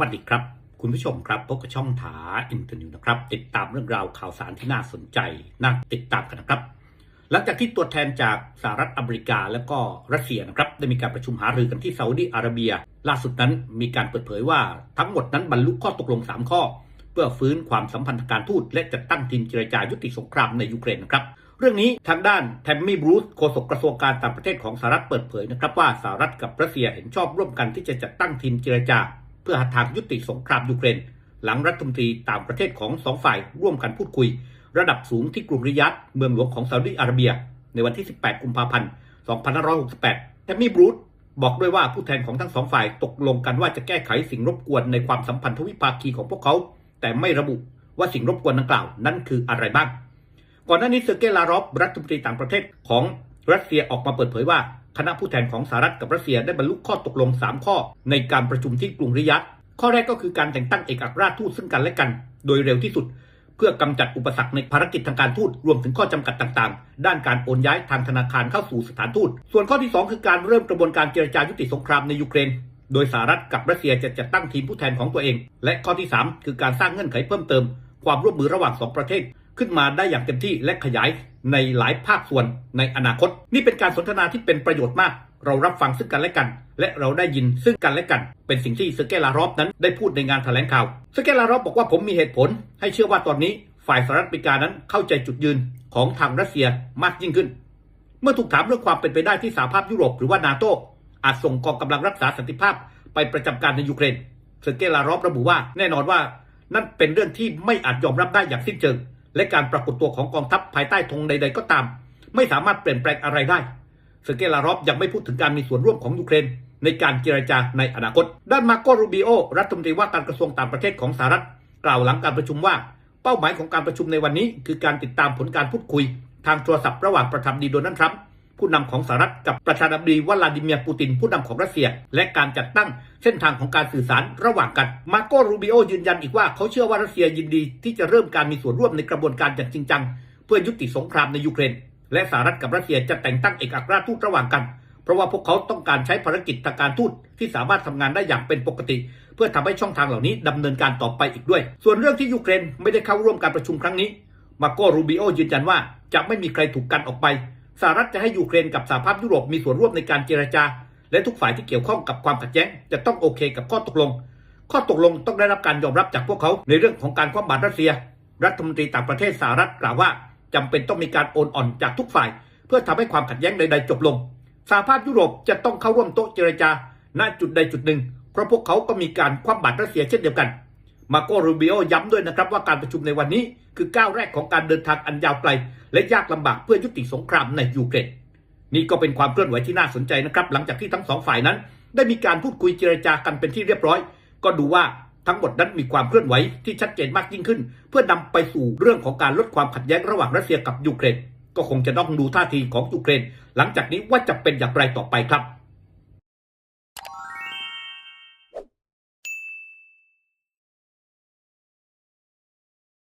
วัสดีครับ คุณผู้ชมครับพบกับช่องถาอินเทอร์นิวนะครับ ติดตามเรื่องราวข่าวสารที่น่าสนใจน่าติดตามกันนะครับ หลังจากที่ตัวแทนจากสหรัฐอเมริกาและก็รัสเซียนะครับ ได้มีการประชุมหารือกันที่ซาอุดีอาระเบีย ล่าสุดนั้นมีการเปิดเผยว่าทั้งหมดนั้นบรรลุข้อตกลง 3 ข้อ เพื่อฟื้นความสัมพันธ์การทูตและจัดตั้งทีมเจรจายุติสงครามในยูเครนนะครับเรื่องนี้ทางด้านแทมมี่บรูซโฆษกกระทรวงการต่างประเทศของสหรัฐเปิดเผยนะครับว่าสหรัฐกับรัสเซียเห็นชอบร่วมกันที่จะจัดตั้งทีมเจรจา เพื่อหาทางยุติสงครามยูเครน หลังรัฐมนตรีต่างประเทศของสองฝ่ายร่วมกันพูดคุย ระดับสูงที่กรุงริยัดเมืองหลวงของซาอุดิอาระเบีย ในวันที่ 18 กุมภาพันธ์ 2568แทมมี่บรูซบอกด้วยว่าผู้แทนของทั้งสองฝ่ายตกลงกันว่าจะแก้ไขสิ่งรบกวนในความสัมพันธวิภาคีของพวกเขา แต่ไม่ระบุว่าสิ่งรบกวนดังกล่าวนั้นคืออะไรบ้าง ก่อนหน้านี้เซอร์เกย์ลารอฟรัฐมนตรีต่างประเทศของรัสเซียออกมาเปิดเผยว่า คณะผู้แทนของสหรัฐกับรัสเซียได้บรรลุข้อตกลง 3 ข้อ ในการประชุมที่กรุงริยัดข้อแรกก็คือการแต่งตั้งเอกอัครราชทูตซึ่งกันและกัน โดยเร็วที่สุด เพื่อกำจัดอุปสรรคในภารกิจทางการทูตรวมถึงข้อจำกัดต่างๆ ด้านการโอนย้ายทางธนาคารเข้าสู่สถานทูต ส่วนข้อที่ 2 คือการเริ่มกระบวนการเจรจายุติสงครามในยูเครนโดยสหรัฐกับรัสเซียจะจัดตั้งทีมผู้แทนของตัวเอง และข้อที่ 3 คือการสร้างเงื่อนไขเพิ่มเติม ความร่วมมือระหว่างสองประเทศ ขึ้นมาได้อย่างเต็มที่และขยาย ในหลายภาคส่วนในอนาคต นี่เป็นการสนทนาที่เป็นประโยชน์มาก เรารับฟังซึ่งกันและกัน และเราได้ยินซึ่งกันและกัน เป็นสิ่งที่เซอร์เกลารอฟนั้นได้พูดในงานแถลงข่าวเซอร์เกลารอฟบอกว่าผมมีเหตุผล ให้เชื่อว่าตอนนี้ฝ่ายสหรัฐอเมริกานั้นเข้าใจจุดยืนของทางรัสเซียมากยิ่งขึ้น เมื่อถูกถามเรื่องความเป็นไปได้ที่สหภาพยุโรปหรือว่านาโตอาจส่งกองกำลังรักษาสันติภาพไปประจำการในยูเครนเซอร์เกลารอฟระบุว่าแน่นอนว่านั่นเป็นเรื่องที่ไม่อาจยอมรับได้อย่างสิ้นเชิง และการปรากฏตัวของกองทัพภายใต้ธงใด ๆ ก็ตาม ไม่สามารถเปลี่ยนแปลงอะไรได้สเกลารอฟยังไม่พูดถึงการมีส่วนร่วมของยูเครน ในการเจรจาในอนาคต ด้านมาโกรูบิโอรัฐมนตรีว่าการกระทรวงต่างประเทศของสหรัฐ กล่าวหลังการประชุมว่า เป้าหมายของการประชุมในวันนี้ คือการติดตามผลการพูดคุย ทางโทรศัพท์ระหว่างประธานาธิบดีโดนัลด์ทรัมป์ ผู้นำของสหรัฐกับประธานาธิบดีวลาดิเมียร์ปูตินผู้นำของรัสเซีย และการจัดตั้งเส้นทางของการสื่อสารระหว่างกัน มาโกรูบิโอยืนยันอีกว่าเขาเชื่อว่ารัสเซียยินดีที่จะเริ่มการมีส่วนร่วมในกระบวนการอย่างจริงจัง เพื่อยุติสงครามในยูเครน และสหรัฐกับรัสเซียจะแต่งตั้งเอกอัครราชทูตระหว่างกัน เพราะว่าพวกเขาต้องการใช้ภารกิจทางการทูตที่สามารถทำงานได้อย่างเป็นปกติ เพื่อทำให้ช่องทางเหล่านี้ดำเนินการต่อไปอีกด้วย ส่วนเรื่องที่ยูเครนไม่ได้เข้าร่วมการประชุมครั้งนี้มาโกรูบิโอยืนยันว่าจะไม่มีใครถูกกันออกไป สหรัฐจะให้ยูเครนกับสหภาพยุโรปมีส่วนร่วมในการเจรจา และทุกฝ่ายที่เกี่ยวข้องกับความขัดแย้ง จะต้องโอเคกับข้อตกลง ข้อตกลงต้องได้รับการยอมรับจากพวกเขาในเรื่องของการคว่ำบาตรรัสเซีย รัฐมนตรีต่างประเทศสหรัฐกล่าวว่าจำเป็นต้องมีการโอนอ่อนจากทุกฝ่าย เพื่อทำให้ความขัดแย้งใดๆจบลง สหภาพยุโรปจะต้องเข้าร่วมโต๊ะเจรจา ณจุดใดจุดหนึ่ง เพราะพวกเขาก็มีการคว่ำบาตรรัสเซียเช่นเดียวกัน มาโกรูบิโอย้ำด้วยนะครับว่าการประชุมในวันนี้ คือก้าวแรกของการเดินทางอันยาวไกล และยากลำบากเพื่อยุติสงครามในยูเครนนี่ก็เป็นความเคลื่อนไหวที่น่าสนใจนะครับ หลังจากที่ทั้งสองฝ่ายนั้น ได้มีการพูดคุยเจรจากันเป็นที่เรียบร้อย ก็ดูว่าทั้งหมดนั้นมีความเคลื่อนไหวที่ชัดเจนมากยิ่งขึ้น เพื่อนำไปสู่เรื่องของการลดความขัดแย้งระหว่างรัสเซียกับยูเครนก็คงจะต้องดูท่าทีของยูเครน หลังจากนี้ว่าจะเป็นอย่างไรต่อไปครับ